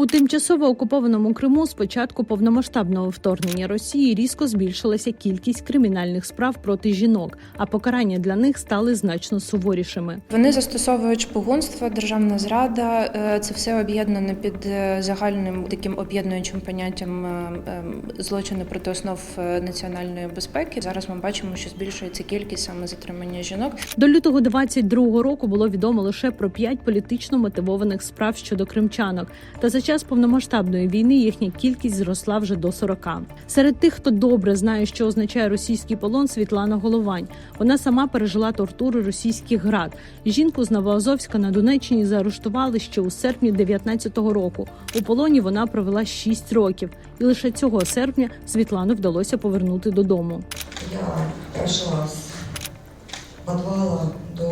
У тимчасово окупованому Криму з початку повномасштабного вторгнення Росії різко збільшилася кількість кримінальних справ проти жінок, а покарання для них стали значно суворішими. Вони застосовують шпигунство, державна зрада. Е, Це все об'єднано під е, загальним таким об'єднуючим поняттям е, е, проти основ національної безпеки. Зараз ми бачимо, що збільшується кількість саме затримання жінок. До лютого 22-го року було відомо лише про п'ять політично мотивованих справ щодо кримчанок. Та за час повномасштабної війни їхня кількість зросла вже до 40. Серед тих, хто добре знає, що означає російський полон, Світлана Головань. Вона сама пережила тортури російських град. Жінку з Новоазовська на Донеччині заарештували ще у серпні 19-го року. У полоні вона провела 6 років, і лише цього серпня Світлану вдалося повернути додому. Я пройшла з підвала до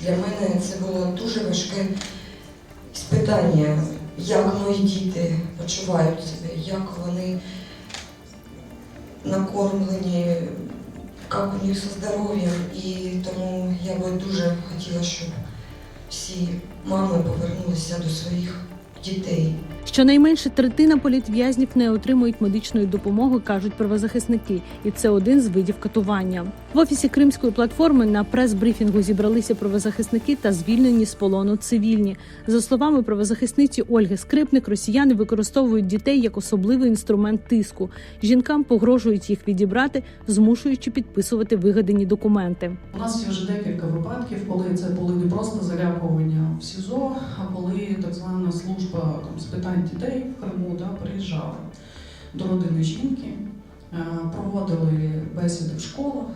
Для мене це було дуже важке спитання, як мої діти почувають себе, як вони накормлені, як у них зі здоров'ям. І тому я би дуже хотіла, щоб всі мами повернулися до своїх дітей. Щонайменше третина політв'язнів не отримують медичної допомоги, кажуть правозахисники, і це один з видів катування. В офісі Кримської платформи на прес-брифінгу зібралися правозахисники та звільнені з полону цивільні. За словами правозахисниці Ольги Скрипник, росіяни використовують дітей як особливий інструмент тиску. Жінкам погрожують їх відібрати, змушуючи підписувати вигадані документи. У нас є вже декілька випадків, коли це були не просто залякування в СІЗО, а коли так звана служба там, з питань дітей в Криму да, приїжджали до родини жінки, е, проводили бесіди в школах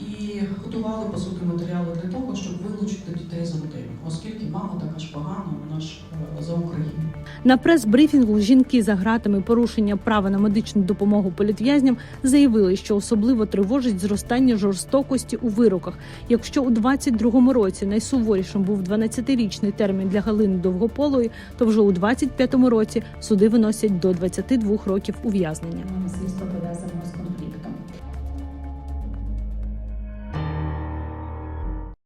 і готували по суті матеріали для того, щоб вилучити дітей з родини, оскільки мама така ж погана, вона ж е, за Україну. На прес-брифінгу жінки за гратами порушення права на медичну допомогу політв'язням заявили, що особливо тривожить зростання жорстокості у вироках. Якщо у 22-му році найсуворішим був 12-річний термін для Галини Довгополої, то вже у 25-му році суди виносять до 22 років ув'язнення.